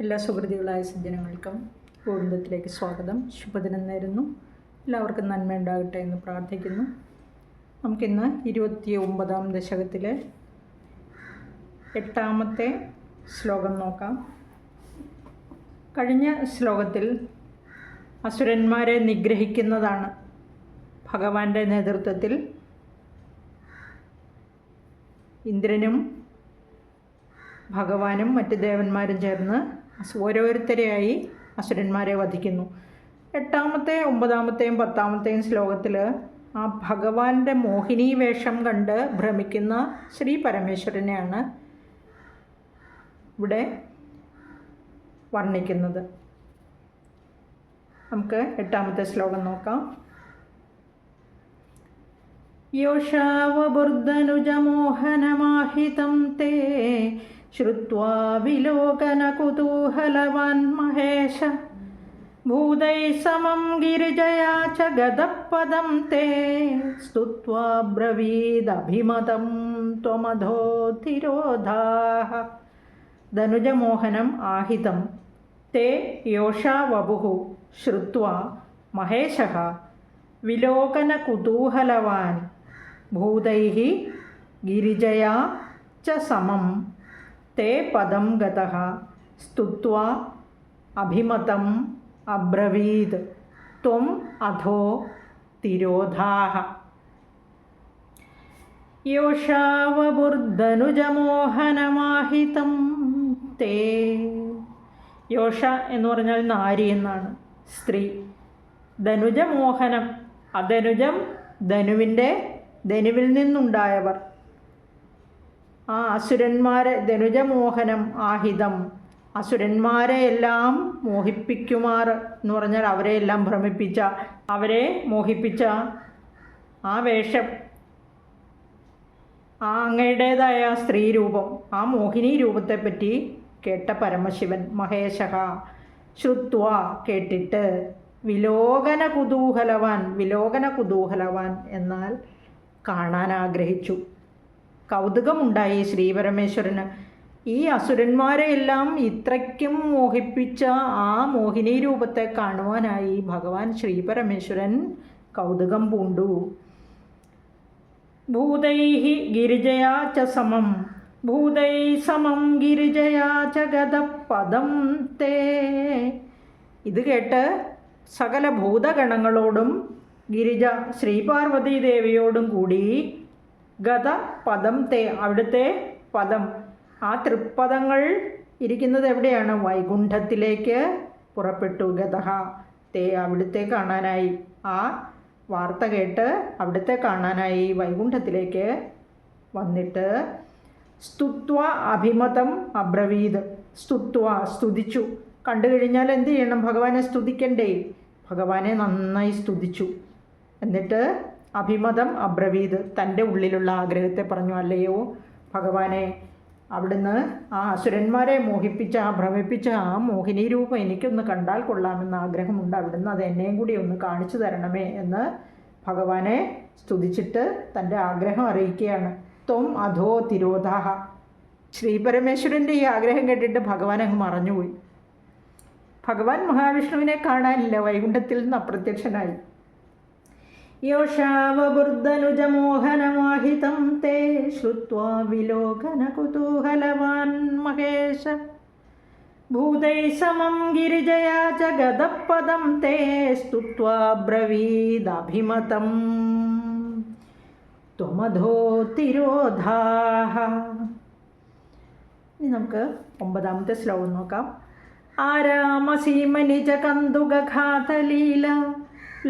എല്ലാ സുഹൃതികളായ സജ്ജനങ്ങൾക്കും ഗോവിന്ദത്തിലേക്ക് സ്വാഗതം. ശുഭദിനം നേരുന്നു. എല്ലാവർക്കും നന്മ ഉണ്ടാകട്ടെ എന്ന് പ്രാർത്ഥിക്കുന്നു. നമുക്കിന്ന് ഇരുപത്തി ഒമ്പതാം ദശകത്തിലെ എട്ടാമത്തെ ശ്ലോകം നോക്കാം. കഴിഞ്ഞ ശ്ലോകത്തിൽ അസുരന്മാരെ നിഗ്രഹിക്കുന്നതാണ് ഭഗവാന്റെ നേതൃത്വത്തിൽ. ഇന്ദ്രനും ഭഗവാനും മറ്റ് ദേവന്മാരും ചേർന്ന് ഓരോരുത്തരെയായി അസുരന്മാരെ വധിക്കുന്നു എട്ടാമത്തെ ഒമ്പതാമത്തെയും പത്താമത്തെയും ശ്ലോകത്തിൽ ആ ഭഗവാന്റെ മോഹിനി വേഷം കണ്ട് ഭ്രമിക്കുന്ന ശ്രീ പരമേശ്വരനെയാണ് ഇവിടെ വർണ്ണിക്കുന്നത് നമുക്ക് എട്ടാമത്തെ ശ്ലോകം നോക്കാം योषावबुर्दनुजमोहनमाहितं ते श्रुत्वा विलोकनकुतूहलवान् महेश। भूतैः समं गिरिजया च गदपदं ते। स्तुत्वा ब्रवीदभिमतं त्वमधोऽतिरोधाः धनुजमोहनम् आहितं ते योषा वपुः श्रुत्वा महेशः विलोकनकुतूहलवान्। भूतैः गिरिजया च समं ते पदं गतः स्तुत्वा अभिमतम् अब्रवीत् त्वम् अधो तिरोधाः യോഷാവബുർധനുജമോഹനമാഹിതം തേ യോഷ എന്ന് പറഞ്ഞാൽ നാരി എന്നാണ് സ്ത്രീ ധനുജമോഹനം അധനുജം ധനുവിൻ്റെ ധനുവിൽ നിന്നുണ്ടായവർ ആ അസുരന്മാരെ ധനുജമോഹനം ആഹിതം. അസുരന്മാരെ എല്ലാം മോഹിപ്പിക്കുമാർ എന്ന് പറഞ്ഞാൽ അവരെ എല്ലാം ഭ്രമിപ്പിച്ച അവരെ മോഹിപ്പിച്ച ആ വേഷം ആ അങ്ങയുടേതായ സ്ത്രീരൂപം ആ മോഹിനി രൂപത്തെപ്പറ്റി കേട്ട പരമശിവൻ മഹേശഹ ശ്രുത്വ കേട്ടിട്ട് വിലോകന കുതൂഹലവാൻ വിലോകന കുതൂഹലവാൻ എന്നാൽ കാണാൻ ആഗ്രഹിച്ചു. കൗതുകമുണ്ടായി ശ്രീപരമേശ്വരന്. ഈ അസുരന്മാരെയെല്ലാം ഇത്രയ്ക്കും മോഹിപ്പിച്ച ആ മോഹിനി രൂപത്തെ കാണുവാനായി ഭഗവാൻ ശ്രീപരമേശ്വരൻ കൗതുകം പൂണ്ടു. ഭൂതൈഹി ഗിരിജയാ ച സമം ഭൂതൈ സമം ഗിരിജയാ ച ഗതപദം തേ. ഇത് കേട്ട് സകല ഭൂതഗണങ്ങളോടും ഗിരിജ ശ്രീപാർവതി ദേവിയോടും കൂടി ഗത പദം തേ അവിടുത്തെ പദം. ആ തൃപ്പദങ്ങൾ ഇരിക്കുന്നത് എവിടെയാണ്? വൈകുണ്ഠത്തിലേക്ക് പുറപ്പെട്ടു ഗതഹ തേ അവിടുത്തെ കാണാനായി. ആ വാർത്ത കേട്ട് അവിടുത്തെ കാണാനായി വൈകുണ്ഠത്തിലേക്ക് വന്നിട്ട് സ്തുത്വ അഭിമതം അബ്രവീത്. സ്തുത്വ സ്തുതിച്ചു. കണ്ടു കഴിഞ്ഞാൽ എന്ത് ചെയ്യണം? ഭഗവാനെ സ്തുതിക്കണ്ടേ? ഭഗവാനെ നന്നായി സ്തുതിച്ചു. എന്നിട്ട് അഭിമതം അബ്രവീത് തന്റെ ഉള്ളിലുള്ള ആഗ്രഹത്തെ പറഞ്ഞു അല്ലയോ ഭഗവാനെ അവിടുന്ന് ആ അസുരന്മാരെ മോഹിപ്പിച്ച ആ ഭ്രമിപ്പിച്ച ആ മോഹിനി രൂപം എനിക്കൊന്ന് കണ്ടാൽ കൊള്ളാമെന്ന് ആഗ്രഹമുണ്ട്. അവിടുന്ന് അത് എന്നെയും കൂടി ഒന്ന് കാണിച്ചു തരണമേ എന്ന് ഭഗവാനെ സ്തുതിച്ചിട്ട് തന്റെ ആഗ്രഹം അറിയിക്കുകയാണ്. ത്വം അധോ തിരോധാഹ. ശ്രീപരമേശ്വരന്റെ ഈ ആഗ്രഹം കേട്ടിട്ട് ഭഗവാൻ അങ്ങ് മറഞ്ഞുപോയി. ഭഗവാൻ മഹാവിഷ്ണുവിനെ കാണാനില്ല വൈകുണ്ഠത്തിൽ നിന്ന് അപ്രത്യക്ഷനായി. യോഷാവബുർധനുജമോഹനമാഹിതം തേ ശ്രുത്വാ വിലോകനകുതൂഹലവാൻ മഹേശ. ഭൂതൈ സമം ഗിരിജയാ ച ഗതപദം തേ സ്തുത്വാ ബ്രവീദഭിമതം. ത്വമധോ ഇനി നമുക്ക് ഒമ്പതാമത്തെ ശ്ലോകം നോക്കാം. ആരാമസീമനിജ കന്തുകഘാതലീല.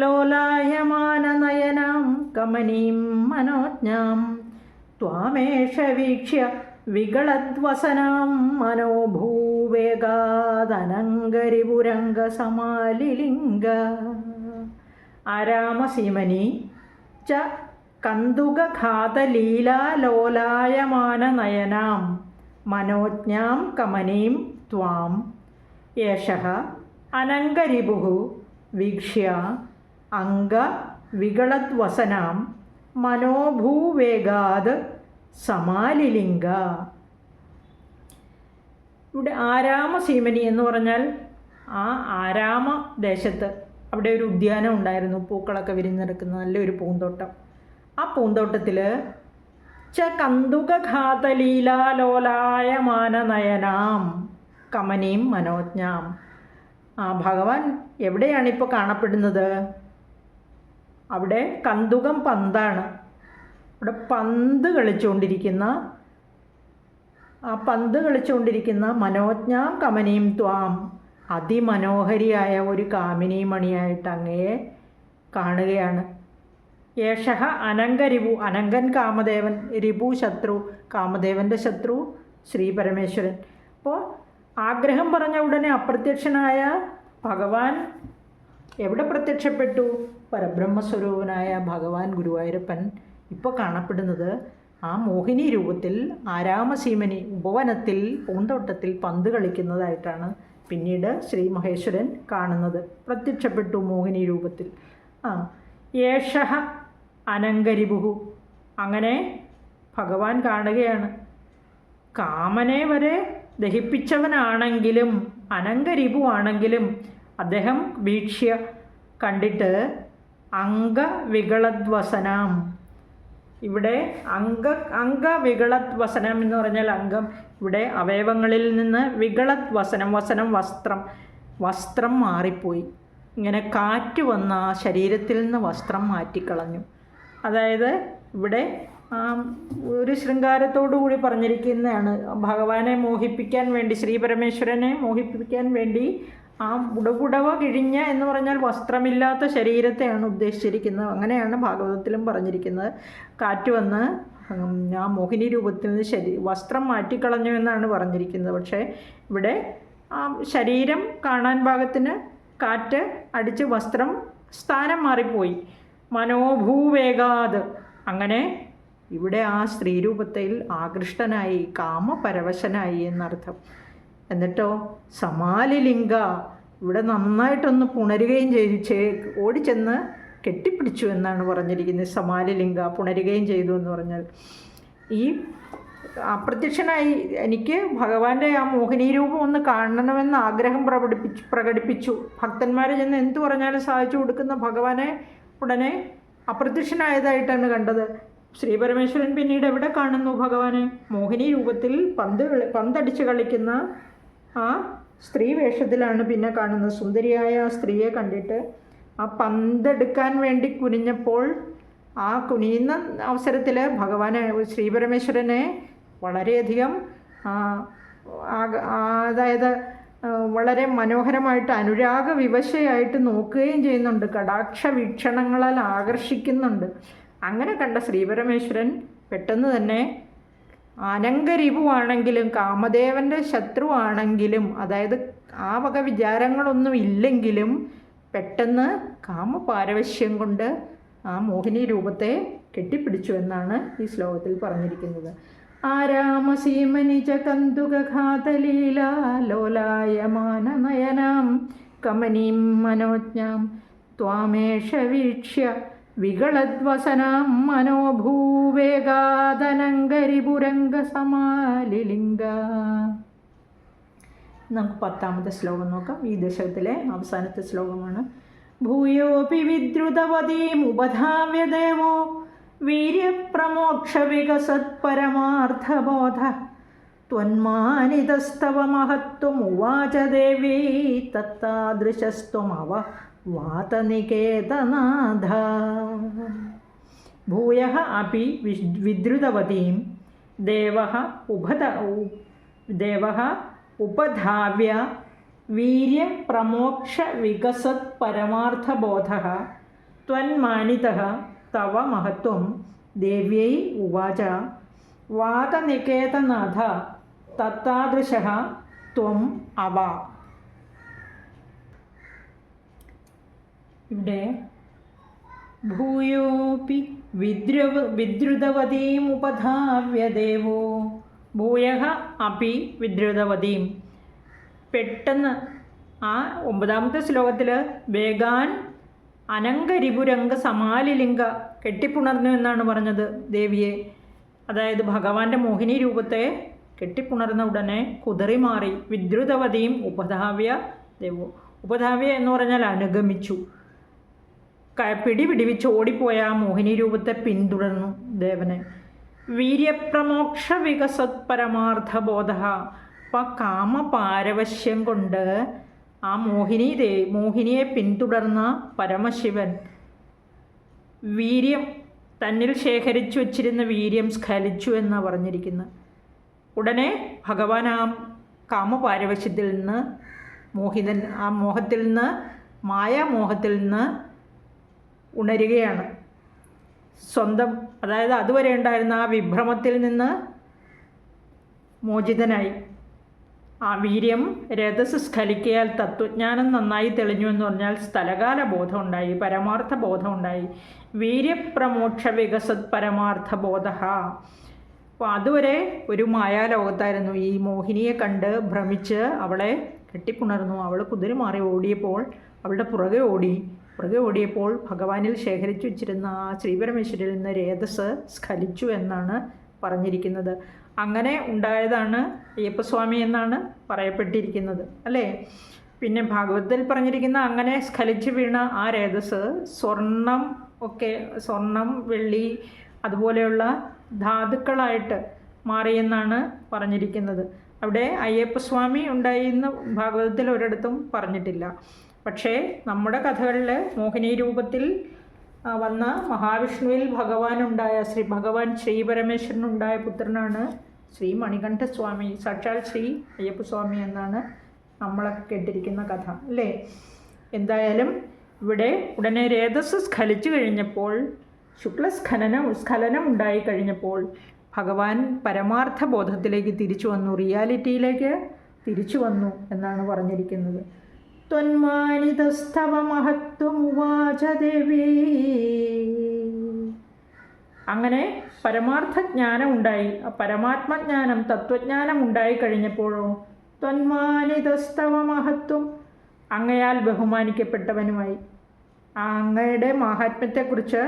ലോലായമാനനയനാം കമനീം മനോജ്ഞാം ത്വാമേഷ വീക്ഷ്യ വികളദ്വസനാം മനോഭൂവേഗാദനങ്കരിപുരംഗസമാലിലിംഗ ആരാമസീമനി ച കന്തുകഘാതലീലാലോലായമാനനയനാം മനോജ്ഞാം കമനീം ത്വാം. യേഷः അനങ്കരിപുः വീക്ഷ്യ അംഗവികളദ്വസനാം മനോഭൂവേഗാത് സമാലിലിംഗ. ഇവിടെ ആരാമ സീമനി എന്ന് പറഞ്ഞാൽ ആ ആരാമ ദേശത്ത് അവിടെ ഒരു ഉദ്യാനം ഉണ്ടായിരുന്നു. പൂക്കളൊക്കെ വിരിഞ്ഞെടുക്കുന്ന നല്ലൊരു പൂന്തോട്ടം. ആ പൂന്തോട്ടത്തിൽ ച കന്തുകഘാതലീലാലോലായമാനനയനാം കമനീം മനോജ്ഞാം. ആ ഭഗവാൻ എവിടെയാണിപ്പോൾ കാണപ്പെടുന്നത്? അവിടെ കന്തുകം പന്താണ്. അവിടെ പന്ത് കളിച്ചുകൊണ്ടിരിക്കുന്ന ആ പന്ത് കളിച്ചുകൊണ്ടിരിക്കുന്ന മനോജ്ഞാം കമനീം ത്വാം അതിമനോഹരിയായ ഒരു കാമിനി മണിയായിട്ട് അങ്ങയെ കാണുകയാണ്. യേഷഹ അനങ്കരിപു അനങ്കൻ കാമദേവൻ രിപു ശത്രു കാമദേവന്റെ ശത്രു ശ്രീ പരമേശ്വരൻ. അപ്പോൾ ആഗ്രഹം പറഞ്ഞ ഉടനെ അപ്രത്യക്ഷനായ ഭഗവാൻ എവിടെ പ്രത്യക്ഷപ്പെട്ടു? പരബ്രഹ്മസ്വരൂപനായ ഭഗവാൻ ഗുരുവായൂരപ്പൻ ഇപ്പോൾ കാണപ്പെടുന്നത് ആ മോഹിനി രൂപത്തിൽ ആരാമസീമനി ഉപവനത്തിൽ പൂന്തോട്ടത്തിൽ പന്ത് കളിക്കുന്നതായിട്ടാണ് പിന്നീട് ശ്രീ മഹേശ്വരൻ കാണുന്നത്. പ്രത്യക്ഷപ്പെട്ടു മോഹിനി രൂപത്തിൽ. ആ യേഷ അനങ്കരിബുഹു. അങ്ങനെ ഭഗവാൻ കാണുകയാണ്. കാമനെ വരെ ദഹിപ്പിച്ചവനാണെങ്കിലും അനങ്കരിപു ആണെങ്കിലും അദ്ദേഹം വീക്ഷ്യ കണ്ടിട്ട് അംഗവികളദ്വസനാം ഇവിടെ അംഗ അംഗവികളദ്വസനം എന്ന് പറഞ്ഞാൽ അംഗം. ഇവിടെ അവയവങ്ങളിൽ നിന്ന് വികളത് വസനം വസനം വസ്ത്രം വസ്ത്രം മാറിപ്പോയി. ഇങ്ങനെ കാറ്റ് വന്ന ശരീരത്തിൽ നിന്ന് വസ്ത്രം മാറ്റിക്കളഞ്ഞു. അതായത് ഇവിടെ ഒരു ശൃംഗാരത്തോടു കൂടി പറഞ്ഞിരിക്കുന്നതാണ്. ഭഗവാനെ മോഹിപ്പിക്കാൻ വേണ്ടി ശ്രീപരമേശ്വരനെ മോഹിപ്പിക്കാൻ വേണ്ടി ആ ഉടകുടവ കിഴിഞ്ഞ എന്ന് പറഞ്ഞാൽ വസ്ത്രമില്ലാത്ത ശരീരത്തെയാണ് ഉദ്ദേശിച്ചിരിക്കുന്നത്. അങ്ങനെയാണ് ഭാഗവതത്തിലും പറഞ്ഞിരിക്കുന്നത്. കാറ്റ് വന്ന് ആ മോഹിനി രൂപത്തിൽ നിന്ന് ശരീ വസ്ത്രം മാറ്റിക്കളഞ്ഞു എന്നാണ് പറഞ്ഞിരിക്കുന്നത്. പക്ഷേ ഇവിടെ ആ ശരീരം കാണാൻ ഭാഗത്തിന് കാറ്റ് അടിച്ച് വസ്ത്രം സ്ഥാനം മാറിപ്പോയി. മനോഭൂവേഗാത്. അങ്ങനെ ഇവിടെ ആ സ്ത്രീരൂപത്തിൽ ആകൃഷ്ടനായി കാമപരവശനായി എന്നർത്ഥം. എന്നിട്ടോ സമാലിലിംഗ ഇവിടെ നന്നായിട്ടൊന്ന് പുണരുകയും ചെയ്തു ചേ ഓടിച്ചെന്ന് കെട്ടിപ്പിടിച്ചു എന്നാണ് പറഞ്ഞിരിക്കുന്നത്. സമാലിലിംഗ പുണരുകയും ചെയ്തു എന്ന് പറഞ്ഞാൽ. ഈ അപ്രത്യക്ഷനായി എനിക്ക് ഭഗവാന്റെ ആ മോഹിനി രൂപം ഒന്ന് കാണണമെന്ന് ആഗ്രഹം പ്രകടിപ്പിച്ചു പ്രകടിപ്പിച്ചു. ഭക്തന്മാർ ചെന്ന് എന്തു പറഞ്ഞാലും സാധിച്ചു കൊടുക്കുന്ന ഭഗവാനെ ഉടനെ അപ്രത്യക്ഷനായതായിട്ടാണ് കണ്ടത്. ശ്രീ പരമേശ്വരൻ പിന്നീട് എവിടെ കാണുന്നു ഭഗവാനെ? മോഹിനി രൂപത്തിൽ പന്ത് പന്തടിച്ച് കളിക്കുന്ന ആ സ്ത്രീ വേഷത്തിലാണ് പിന്നെ കാണുന്നത്. സുന്ദരിയായ ആ സ്ത്രീയെ കണ്ടിട്ട് ആ പന്തെടുക്കാൻ വേണ്ടി കുനിഞ്ഞപ്പോൾ ആ കുനിയുന്ന അവസരത്തിൽ ഭഗവാനെ ശ്രീപരമേശ്വരനെ വളരെയധികം അതായത് വളരെ മനോഹരമായിട്ട് അനുരാഗ വിവശയായിട്ട് നോക്കുകയും ചെയ്യുന്നുണ്ട്. കടാക്ഷ വീക്ഷണങ്ങളാൽ ആകർഷിക്കുന്നുണ്ട്. അങ്ങനെ കണ്ട ശ്രീപരമേശ്വരൻ പെട്ടെന്ന് തന്നെ അനങ്കരിവുവാണെങ്കിലും കാമദേവന്റെ ശത്രുവാണെങ്കിലും അതായത് ആ വക വിചാരങ്ങളൊന്നും ഇല്ലെങ്കിലും പെട്ടെന്ന് കാമപാരവശ്യം കൊണ്ട് ആ മോഹിനി രൂപത്തെ കെട്ടിപ്പിടിച്ചു എന്നാണ് ഈ ശ്ലോകത്തിൽ പറഞ്ഞിരിക്കുന്നത്. ആ രാമസീമനിജ കന്തുകാതലീലാലോലായമാനനയനാം കമനീം മനോജ്ഞാം ത്വാമേഷ വീക്ഷ്യ വികളദ്വസനാം മനോഭൂവേഗാദനങ്കരിപുരംഗസമാലിലിംഗ നമുക്ക് പത്താമത്തെ ശ്ലോകം നോക്കാം. ഈ ദശകത്തിലെ അവസാനത്തെ ശ്ലോകമാണ്. ഭൂയോപി വിദ്രുതവതീമുപധാവ്യ ദേവോ വീര്യപ്രമോക്ഷവികസത്പരമാർത്ഥബോധ. ത്വന്മാനിതസ്തവ മഹത്വമുവാച ദേവീ തത്താദൃശസ്ത്വമവ. വാതനികേതനാഥ. ഭൂയ അപ്പി വിശ് വിദ്രുതവതീം ദേവ ഉപധ ദേവ ഉപധാവ്യ വീര്യപ്രമോക്ഷ വികസത് പരമാർത്ഥബോധ ത്വന്മാനിത തവ മഹത്വം ദേവ്യൈ ഉവാച. വാതനികേതനാഥ തത്താദൃശ ത്വം അവ ഇവിടെ ഭൂയോപി വിദ്രവ വിദ്രുതവതീമുപധാവ്യ ദേവോ ഭൂയ അപി വിദ്രുതവതീം. പെട്ടെന്ന് ആ ഒമ്പതാമത്തെ ശ്ലോകത്തിൽ വേഗാൻ അനങ്കരിപുരംഗ സമാലിലിംഗ കെട്ടിപ്പുണർന്നു എന്നാണ് പറഞ്ഞത് ദേവിയെ. അതായത് ഭഗവാന്റെ മോഹിനി രൂപത്തെ കെട്ടിപ്പുണർന്ന ഉടനെ കുതറിമാറി വിദ്രുതവതിയും ഉപധാവ്യ ദേവോ ഉപധാവ്യ എന്ന് പറഞ്ഞാൽ അനുഗമിച്ചു. പിടി പിടിവിച്ച് ഓടിപ്പോയ ആ മോഹിനി രൂപത്തെ പിന്തുടർന്നു ദേവനെ. വീര്യപ്രമോക്ഷ വികസത് പരമാർത്ഥബോധ. അപ്പം കാമപാരവശ്യം കൊണ്ട് ആ മോഹിനി ദേ മോഹിനിയെ പിന്തുടർന്ന പരമശിവൻ വീര്യം തന്നിൽ ശേഖരിച്ചു വച്ചിരുന്ന വീര്യം സ്ഖലിച്ചു എന്നാണ് പറഞ്ഞിരിക്കുന്നത് ഉടനെ ഭഗവാൻ ആ കാമപാരവശ്യത്തിൽ നിന്ന് മോഹിതൻ ആ മോഹത്തിൽ നിന്ന് മായാമോഹത്തിൽ നിന്ന് ഉണരുകയാണ്. സ്വന്തം അതായത് അതുവരെ ഉണ്ടായിരുന്ന ആ വിഭ്രമത്തിൽ നിന്ന് മോചിതനായി. ആ വീര്യം രഥസ് സ്ഖലിക്കയാൽ തത്വജ്ഞാനം നന്നായി തെളിഞ്ഞു എന്ന് പറഞ്ഞാൽ സ്ഥലകാല ബോധം ഉണ്ടായി പരമാർത്ഥ ബോധം ഉണ്ടായി വീര്യപ്രമോക്ഷ വികസത് പരമാർത്ഥ ബോധ അപ്പോൾ അതുവരെ ഒരു മായാലോകത്തായിരുന്നു. ഈ മോഹിനിയെ കണ്ട് ഭ്രമിച്ച് അവളെ കെട്ടിപ്പുണർന്നു. അവൾ കുതിരി മാറി ഓടിയപ്പോൾ അവളുടെ പുറകെ ഓടി. പുറകെ ഓടിയപ്പോൾ ഭഗവാനിൽ ശേഖരിച്ചു വെച്ചിരുന്ന ആ ശ്രീപരമേശ്വരിൽ നിന്ന് രേതസ് സ്ഖലിച്ചു എന്നാണ് പറഞ്ഞിരിക്കുന്നത്. അങ്ങനെ ഉണ്ടായതാണ് അയ്യപ്പസ്വാമി എന്നാണ് പറയപ്പെട്ടിരിക്കുന്നത് അല്ലേ? പിന്നെ ഭാഗവതത്തിൽ പറഞ്ഞിരിക്കുന്ന അങ്ങനെ സ്ഖലിച്ച് വീണ ആ രേതസ് സ്വർണം ഒക്കെ സ്വർണം വെള്ളി അതുപോലെയുള്ള ധാതുക്കളായിട്ട് മാറിയെന്നാണ് പറഞ്ഞിരിക്കുന്നത്. അവിടെ അയ്യപ്പസ്വാമി ഉണ്ടായി എന്ന് ഭാഗവതത്തിൽ ഒരിടത്തും പറഞ്ഞിട്ടില്ല. പക്ഷേ നമ്മുടെ കഥകളിൽ മോഹിനി രൂപത്തിൽ വന്ന മഹാവിഷ്ണുവിൽ ഭഗവാനുണ്ടായ ശ്രീ ഭഗവാൻ ശ്രീ പരമേശ്വരനുണ്ടായ പുത്രനാണ് ശ്രീ മണികണ്ഠസ്വാമി. സാക്ഷാൽ ശ്രീ അയ്യപ്പസ്വാമി എന്നാണ് നമ്മളൊക്കെ കേട്ടിരിക്കുന്ന കഥ അല്ലേ? എന്തായാലും ഇവിടെ ഉടനെ രേതസ് സ്ഖലിച്ചു കഴിഞ്ഞപ്പോൾ ശുക്ലസ്ഖലനം സ്ഖലനം ഉണ്ടായി കഴിഞ്ഞപ്പോൾ ഭഗവാൻ പരമാർത്ഥ ബോധത്തിലേക്ക് തിരിച്ചു വന്നു റിയാലിറ്റിയിലേക്ക് തിരിച്ചു വന്നു എന്നാണ് പറഞ്ഞിരിക്കുന്നത്. ത്വന്മാനിതസ്തവ മഹത്വമുവാച ദേവി അങ്ങനെ പരമാർത്ഥജ്ഞാനം ഉണ്ടായി ആ പരമാത്മജ്ഞാനം തത്വജ്ഞാനം ഉണ്ടായി കഴിഞ്ഞപ്പോഴോ ത്വന്മാനിതസ്തവ മഹത്വം അങ്ങയാൽ ബഹുമാനിക്കപ്പെട്ടവനുമായി. ആ അങ്ങയുടെ മാഹാത്മ്യത്തെക്കുറിച്ച്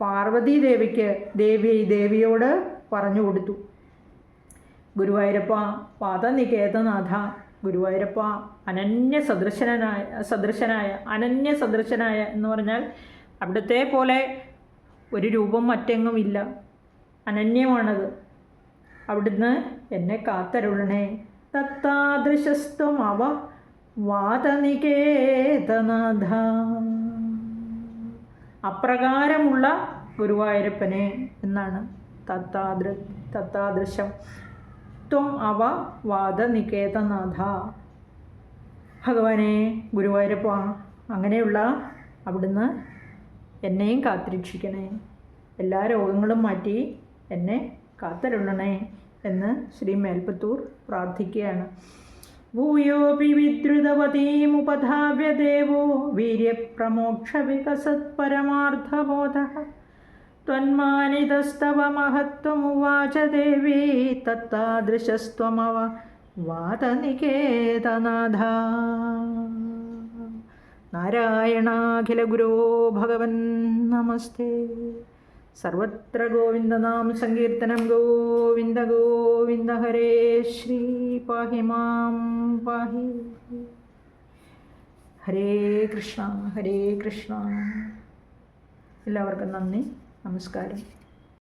പാർവതീദേവിക്ക് ദേവി ദേവിയോട് പറഞ്ഞു കൊടുത്തു. ഗുരുവായൂരപ്പ പാദനികേതനാഥ ഗുരുവായൂരപ്പ അനന്യ സദൃശനായ സദൃശനായ അനന്യ സദൃശനായ എന്ന് പറഞ്ഞാൽ അവിടുത്തെ പോലെ ഒരു രൂപം മറ്റെങ്ങും ഇല്ല. അനന്യമാണത്. അവിടുന്ന് എന്നെ കാത്തരുളണേ. തത്താദൃശസ്ത്വം അവ വാതനികേതനാഥ. അപ്രകാരമുള്ള ഗുരുവായൂരപ്പനെ എന്നാണ് തത്താദൃ തത്താദൃശം. ത്വം അവ വാദനികേതനാഥ ഭഗവാനെ ഗുരുവായൂരപ്പ അങ്ങനെയുള്ള അവിടുന്ന് എന്നെയും കാത്തിരക്ഷിക്കണേ. എല്ലാ രോഗങ്ങളും മാറ്റി എന്നെ കാത്തരുള്ളണേ എന്ന് ശ്രീ മേൽപ്പത്തൂർ പ്രാർത്ഥിക്കുകയാണ്. ഭൂയോപി ദേവോ വീര്യപ്രമോക്ഷ വികസത് പരമാർത്ഥബോധ. ത്വന്മാനിതസ്തവ മഹത്വമുവാച ദേവി തത്താദൃശസ്ത്വമവ വാദനികേതനാഥ. നാരായണാഖില ഗുരോ ഭഗവൻ നമസ്തേ. സർവത്ര ഗോവിന്ദനാം സങ്കീർത്തനം ഗോവിന്ദ ഗോവിന്ദ ഹരേ ശ്രീ പാഹി മാം പാഹി. ഹരേ കൃഷ്ണ ഹരേ കൃഷ്ണ. എല്ലാവർക്കും നന്ദി നമസ്കാരം.